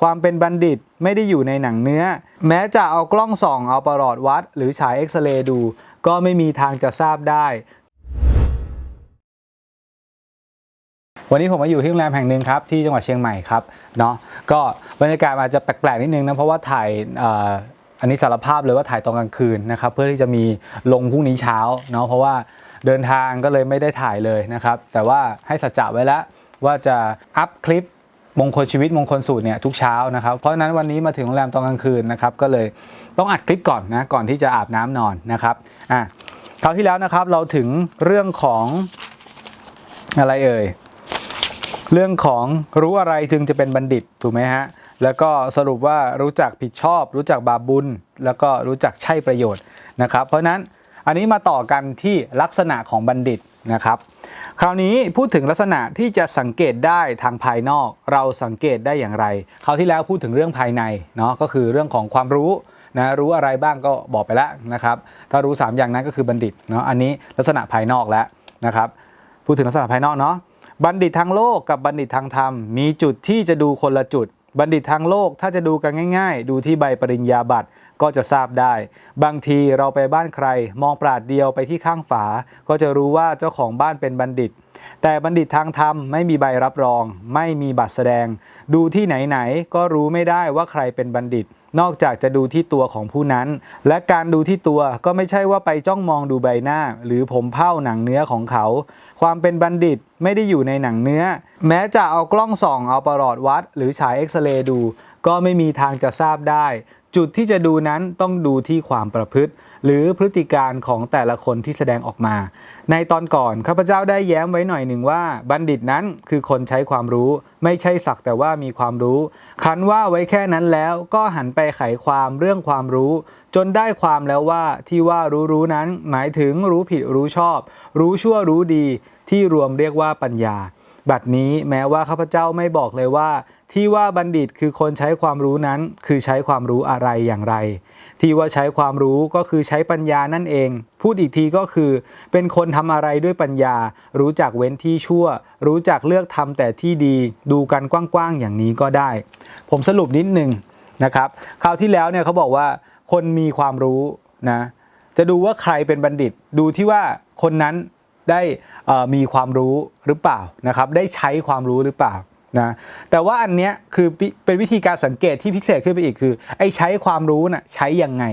ความเป็นบัณฑิตไม่ได้อยู่ในหนังเนื้อ แม้จะเอากล้องส่องเอาประหลอดวัด หรือฉายเอ็กซเรย์ดู ก็ไม่มีทางจะทราบได้ วันนี้ผมมาอยู่ที่โรงแรมแห่งหนึ่งครับ ที่จังหวัดเชียงใหม่ครับเนาะก็บรรยากาศอาจจะแปลกๆนิดนึงนะเพราะว่าถ่ายอ่ออันนี้สารภาพเลยว่าถ่ายตอนกลางคืนนะครับเพื่อที่จะมีลงพรุ่งนี้เช้าเนาะเพราะว่าเดินทางก็เลยไม่ได้ถ่ายเลยนะครับ แต่ว่าให้สัจจะไว้แล้วว่าจะอัพคลิป มงคลชีวิตมงคลสูตรเนี่ยทุกเช้านะครับ เพราะฉะนั้นวันนี้มาถึงโรงแรมตอนกลางคืนนะครับก็เลยต้องอัดคลิปก่อนนะก่อนที่จะอาบน้ำนอนนะครับอะคราวที่แล้วนะครับเราถึงเรื่องของอะไรเอ่ยเรื่องของรู้อะไรจึงจะเป็นบัณฑิตถูกไหมฮะแล้วก็สรุปว่ารู้จักผิดชอบ รู้จักบาปบุญ แล้วก็รู้จักใช่ประโยชน์นะครับ เพราะฉะนั้นอันนี้มาต่อกันที่ลักษณะของบัณฑิตนะครับ คราวนี้พูดถึงลักษณะที่จะสังเกตได้ทางภายนอก เราสังเกตได้อย่างไร คราวที่แล้วพูดถึงเรื่องภายในเนาะก็คือเรื่องของความรู้นะรู้อะไรบ้างก็บอกไปแล้วนะครับถ้ารู้ 3 อย่างนั้นก็คือบัณฑิตเนาะอันนี้ลักษณะภายนอกแล้วนะครับพูดถึงลักษณะภายนอกเนาะบัณฑิตทางโลกกับบัณฑิตทางธรรม มีจุดที่จะดูคนละจุด บัณฑิตทางโลกถ้าจะดูกันง่าย ๆ ดูที่ใบปริญญาบัตร ก็จะทราบได้ บางทีเราไปบ้านใคร มองปราดเดียวไปที่ข้างฝา ก็จะรู้ว่าเจ้าของบ้านเป็นบัณฑิต แต่บัณฑิตทางธรรมไม่มีใบรับรอง ไม่มีบัตรแสดง ดูที่ไหนๆก็รู้ไม่ได้ว่าใครเป็นบัณฑิต นอกจากจะดูที่ตัวของผู้นั้น และการดูที่ตัวก็ไม่ใช่ว่าไปจ้องมองดูใบหน้า หรือผมเผ้าหนังเนื้อของเขา ความเป็นบัณฑิตไม่ได้อยู่ในหนังเนื้อ แม้จะเอากล้องส่องเอาประหลอดวัด หรือฉายเอ็กซเรย์ดูก็ไม่มีทางจะทราบได้ จุดที่จะดูนั้นต้องดูที่ความประพฤติ หรือพฤติการของแต่ละคนที่แสดงออกมา ในตอนก่อนข้าพเจ้าได้แย้มไว้หน่อยหนึ่งว่า บัณฑิตนั้นคือคนใช้ความรู้ ไม่ใช่สักแต่ว่ามีความรู้ คันว่าไว้แค่นั้นแล้วก็หันไปไขความเรื่องความรู้ จนได้ความแล้วว่าที่ว่ารู้รู้นั้น หมายถึงรู้ผิดรู้ชอบ รู้ชั่วรู้ดี ที่รวมเรียกว่าปัญญา บัดนี้แม้ว่าข้าพเจ้าไม่บอกเลยว่า ที่ว่าบัณฑิตคือคนใช้ความรู้นั้น คือใช้ความรู้อะไรอย่างไร ที่ว่าใช้ความรู้ก็คือใช้ปัญญานั่นเอง พูดอีกทีก็คือ เป็นคนทำอะไรด้วยปัญญา รู้จักเว้นที่ชั่ว รู้จักเลือกทำแต่ที่ดี ดูกันกว้างๆอย่างนี้ก็ได้ ผมสรุปนิดหนึ่งนะครับคราวที่แล้วเนี่ยเขาบอกว่าคนมีความรู้นะจะดูว่าใครเป็นบัณฑิต ดูที่ว่าคนนั้นได้มีความรู้หรือเปล่านะครับ ได้ใช้ความรู้หรือเปล่า นะแต่ว่าอันเนี้ยคือเป็นวิธีการสังเกตที่พิเศษขึ้นไปอีกคือ ไอ้ใช้ความรู้น่ะใช้ยังไง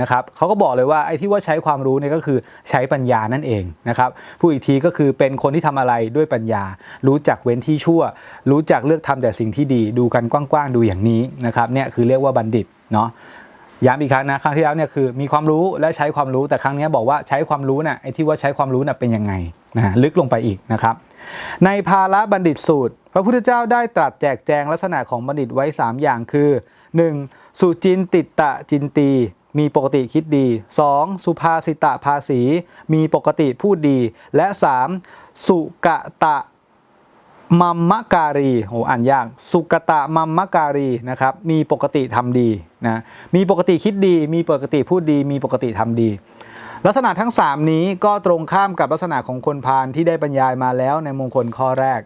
นะครับเขาก็บอกเลยว่าไอ้ที่ว่าใช้ความรู้เนี่ยก็คือใช้ปัญญานั่นเองนะครับผู้อีกทีก็คือเป็นคนที่ทำอะไรด้วยปัญญา รู้จักเว้นที่ชั่ว รู้จักเลือกทำแต่สิ่งที่ดี ดูกันกว้างๆดูอย่างนี้นะครับเนี่ยคือเรียกว่าบัณฑิตเนาะย้ำอีกครั้งนะครั้งที่แล้วเนี่ยคือมีความรู้และใช้ความรู้แต่ครั้งนี้บอกว่าใช้ความรู้น่ะไอ้ที่ว่าใช้ความรู้น่ะเป็นยังไงนะฮะลึกลงไปอีกนะครับในภาละบัณฑิตสูตร พระพุทธเจ้าได้ตรัสแจกแจงลักษณะของบัณฑิตไว้ 3 อย่างคือ 1. สุจินติตะจินตี มีปกติคิดดี 2. สุภาสิตะภาษี มีปกติพูดดี และ 3. สุกะตะมัมมะการีโหอ่านยาก สุกตะมัมมะการีนะครับ มีปกติทำดีนะ มีปกติคิดดี มีปกติพูดดี มีปกติทำดี ลักษณะทั้ง 3 นี้ก็ตรงข้ามกับลักษณะของคนพาลที่ได้บรรยายมาแล้วในมงคลข้อแรก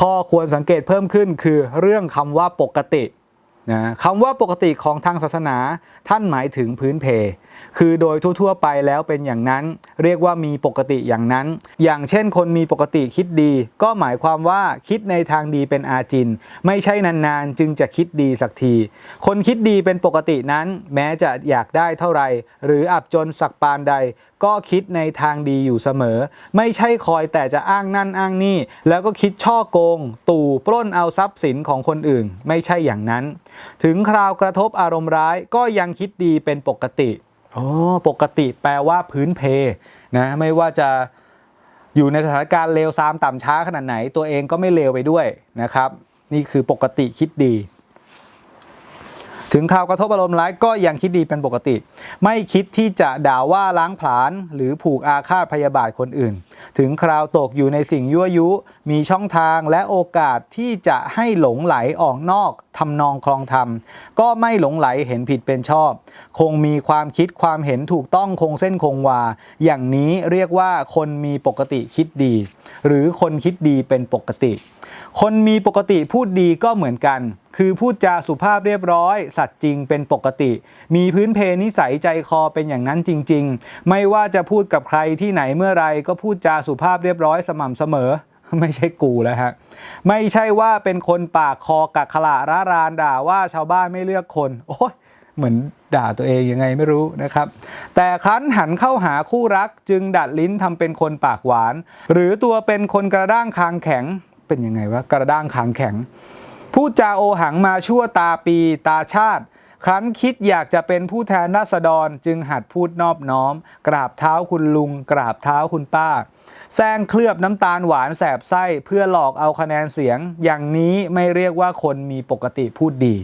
ข้อควรสังเกตเพิ่มขึ้นคือเรื่องคำว่าปกตินะคำว่าปกติของทางศาสนาท่านหมายถึงพื้นเพ คือโดยทั่วๆไปแล้วเป็นอย่างนั้น เรียกว่ามีปกติอย่างนั้น อย่างเช่นคนมีปกติคิดดี ก็หมายความว่าคิดในทางดีเป็นอาจิน ไม่ใช่นานๆ จึงจะคิดดีสักที คนคิดดีเป็นปกตินั้น แม้จะอยากได้เท่าไหร่หรืออับจนสักปานใด ก็คิดในทางดีอยู่เสมอ ไม่ใช่คอยแต่จะอ้างนั่นอ้างนี่ แล้วก็คิดช่อโกง ตู่ปล้นเอาทรัพย์สินของคนอื่น ไม่ใช่อย่างนั้น ถึงคราวกระทบอารมณ์ร้ายก็ยังคิดดีเป็นปกติอ๋อปกติแปลว่าพื้นเพนะไม่ว่าจะอยู่ในสถานการณ์เลวซามต่ำช้าขนาดไหน ตัวเองก็ไม่เลวไปด้วยนะครับ นี่คือปกติคิดดี ถึงข่าวกระทบอารมณ์ร้ายก็ยังคิดดีเป็นปกติ ไม่คิดที่จะด่าว่าล้างผลาญหรือผูกอาฆาตพยาบาทคนอื่น ถึงคราวตกอยู่ในสิ่งยั่วยุ มีช่องทางและโอกาสที่จะให้หลงไหลออกนอกทำนองคลองธรรม ก็ไม่หลงไหลเห็นผิดเป็นชอบ คงมีความคิดความเห็นถูกต้องคงเส้นคงวา อย่างนี้เรียกว่าคนมีปกติคิดดี หรือคนคิดดีเป็นปกติ คนมีปกติพูดดีก็เหมือนกัน คือพูดจาสุภาพเรียบร้อย สัตย์จริงเป็นปกติ มีพื้นเพนิสัยใจคอเป็นอย่างนั้นจริง ๆ ไม่ว่าจะพูดกับใครที่ไหนเมื่อไรก็พูดจาสุภาพเรียบร้อยสม่ำเสมอ ไม่ใช่กูแล้วฮะ ไม่ใช่ว่าเป็นคนปากคอกักขละร้ารานด่าว่าชาวบ้านไม่เลือกคน โอ้ยเหมือนด่าตัวเองยังไงไม่รู้นะครับ แต่ครั้นหันเข้าหาคู่รักจึงดัดลิ้นทำเป็นคนปากหวาน หรือตัวเป็นคนกระด้างคางแข็ง เป็นยังไงวะกระด้างคางแข็งพูดจาโอหังมาชั่วตาปีตาชาติ ครั้นคิดอยากจะเป็นผู้แทนราษฎรจึงหัดพูดนอบน้อม กราบเท้าคุณลุง กราบเท้าคุณป้าแซงเคลือบน้ำตาลหวานแสบไส้เพื่อหลอกเอาคะแนนเสียง อย่างนี้ไม่เรียกว่าคนมีปกติพูดดี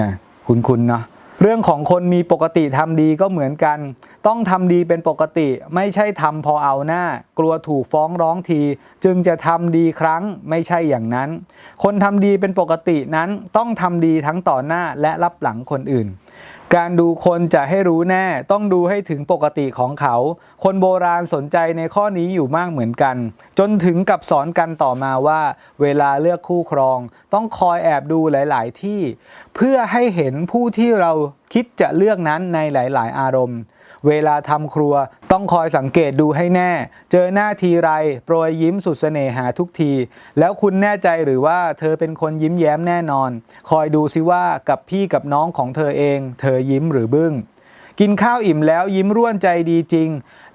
นะคุณๆเนาะ เรื่องของคนมีปกติทำดีก็เหมือนกัน ต้องทำดีเป็นปกติ ไม่ใช่ทำพอเอาหน้า กลัวถูกฟ้องร้องที จึงจะทำดีครั้งไม่ใช่อย่างนั้น คนทำดีเป็นปกตินั้นต้องทำดีทั้งต่อหน้าและรับหลังคนอื่น การดูคนจะให้รู้แน่ ต้องดูให้ถึงปกติของเขา คนโบราณสนใจในข้อนี้อยู่มากเหมือนกัน จนถึงกับสอนกันต่อมาว่า เวลาเลือกคู่ครอง ต้องคอยแอบดูหลาย ๆ ที่ เพื่อให้เห็นผู้ที่เราคิดจะเลือกนั้นในหลาย ๆ อารมณ์ เวลาทำครัวต้องคอยสังเกตดูให้แน่ เจอหน้าทีไร โปรยยิ้มสุดเสน่หาทุกที แล้วคุณแน่ใจหรือว่าเธอเป็นคนยิ้มแย้มแน่นอน คอยดูซิว่ากับพี่กับน้องของเธอเอง เธอยิ้มหรือบึ้ง กินข้าวอิ่มแล้วยิ้มร่วนใจดีจริง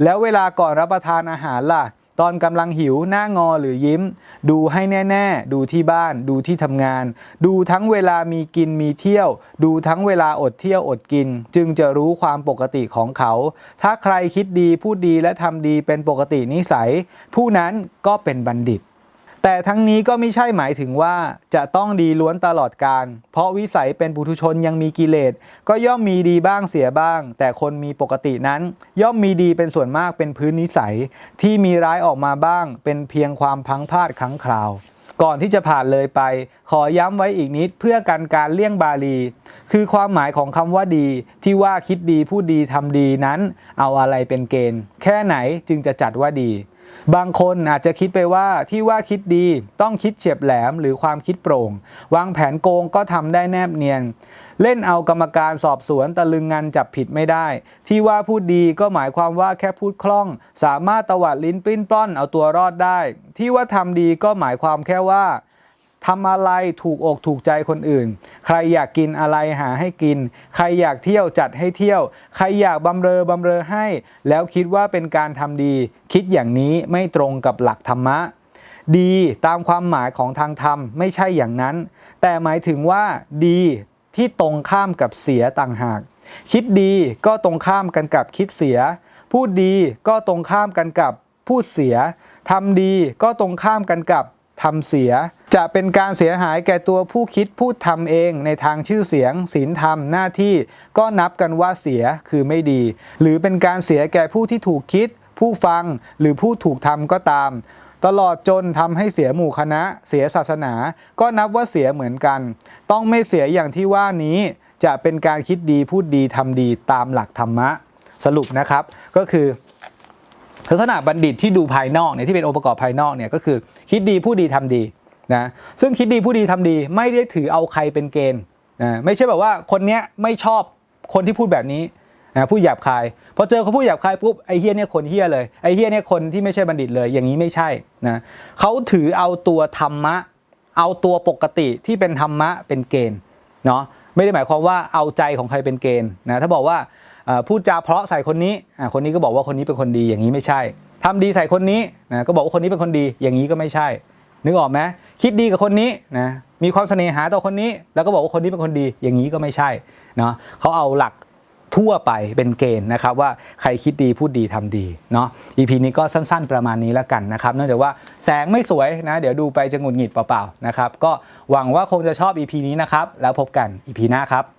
แล้วเวลาก่อนรับประทานอาหารล่ะ ตอนกำลังหิวหน้างอหรือยิ้ม ดูให้แน่ ๆ ดูที่บ้าน ดูที่ทำงาน ดูทั้งเวลามีกินมีเที่ยว ดูทั้งเวลาอดเที่ยวอดกิน จึงจะรู้ความปกติของเขา ถ้าใครคิดดีพูดดีและทำดีเป็นปกตินิสัย ผู้นั้นก็เป็นบัณฑิต แต่ทั้งนี้ก็ไม่ใช่หมายถึงว่าจะต้องดีล้วนตลอดการ เพราะวิสัยเป็นปุถุชนยังมีกิเลส ก็ย่อมมีดีบ้างเสียบ้าง แต่คนมีปกตินั้น ย่อมมีดีเป็นส่วนมากเป็นพื้นนิสัย ที่มีร้ายออกมาบ้าง เป็นเพียงความพังพลาดครั้งคราว ก่อนที่จะผ่านเลยไป ขอย้ำไว้อีกนิดเพื่อกันการเลี่ยงบาลี คือความหมายของคำว่าดี ที่ว่าคิดดีพูดดีทำดีนั้น เอาอะไรเป็นเกณฑ์ แค่ไหนจึงจะจัดว่าดี บางคนอาจจะคิดไปว่าที่ว่าคิดดีต้องคิดเฉียบแหลมหรือความคิดโปร่ง วางแผนโกงก็ทำได้แนบเนียน เล่นเอากรรมการสอบสวนตะลึงงานจับผิดไม่ได้ ที่ว่าพูดดีก็หมายความว่าแค่พูดคล่อง สามารถตวัดลิ้นปลิ้นปล้อนเอาตัวรอดได้ ที่ว่าทำดีก็หมายความแค่ว่า ทำอะไรถูกอกถูกใจคนอื่น ใครอยากกินอะไรหาให้กิน ใครอยากเที่ยวจัดให้เที่ยว ใครอยากบำเรอบำเรอให้ แล้วคิดว่าเป็นการทำดี คิดอย่างนี้ไม่ตรงกับหลักธรรมะ ดีตามความหมายของทางธรรมไม่ใช่อย่างนั้น แต่หมายถึงว่า ดีที่ตรงข้ามกับเสียต่างหาก คิดดีก็ตรงข้ามกันกับคิดเสีย พูดดีก็ตรงข้ามกันกับพูดเสียทำดีก็ตรงข้ามกันกับทำเสีย จะเป็นการเสียหายแก่ตัวผู้คิดพูดทำเองในทางชื่อเสียงศีลธรรมหน้าที่ ก็นับกันว่าเสียคือไม่ดี หรือเป็นการเสียแก่ผู้ที่ถูกคิด ผู้ฟังหรือผู้ถูกทำก็ตาม ตลอดจนทำให้เสียหมู่คณะ เสียศาสนา ก็นับว่าเสียเหมือนกัน ต้องไม่เสียอย่างที่ว่านี้จะเป็นการคิดดีพูดดีทำดีตามหลักธรรมะ สรุปนะครับก็คือลักษณะบัณฑิตที่ดูภายนอกเนี่ยที่เป็นองค์ประกอบภายนอกเนี่ยก็คือ คิดดีพูดดีทำดี นะซึ่งคิดดีพูดดีทำดีไม่ได้ถือเอาใครเป็นเกณฑ์นะไม่ใช่แบบว่าคนเนี้ยไม่ชอบคนที่พูดแบบนี้นะพูดหยาบคายพอเจอเขาพูดหยาบคายปุ๊บไอ้เฮี้ยเนี่ยคนเฮี้ยเลยไอ้เฮี้ยเนี่ยคนที่ไม่ใช่บัณฑิตเลย อย่างนี้ไม่ใช่นะเขาถือเอาตัวธรรมะ เอาตัวปกติที่เป็นธรรมะเป็นเกณฑ์เนาะไม่ได้หมายความว่าเอาใจของใครเป็นเกณฑ์นะถ้าบอกว่าพูดจาเพราะใส่คนนี้คนนี้ก็บอกว่าคนนี้เป็นคนดีอย่างนี้ไม่ใช่ทำดีใส่คนนี้นะก็บอกว่าคนนี้เป็นคนดีอย่างนี้ก็ไม่ใช่ นึกออกไหมคิดดีกับคนนี้นะมีความเสน่หาต่อคนนี้ แล้วก็บอกว่าคนนี้เป็นคนดีอย่างนี้ก็ไม่ใช่เนาะเขาเอาหลักทั่วไปเป็นเกณฑ์นะครับว่าใครคิดดีพูดดีทำดีเนาะ EP นี้ก็สั้นๆประมาณนี้แล้วกันนะครับเนื่องจากว่าแสงไม่สวยนะ เดี๋ยวดูไปจะหงุดหงิดเปล่าๆนะครับก็หวังว่าคงจะชอบ EP นี้นะครับแล้วพบกัน EP หน้าครับ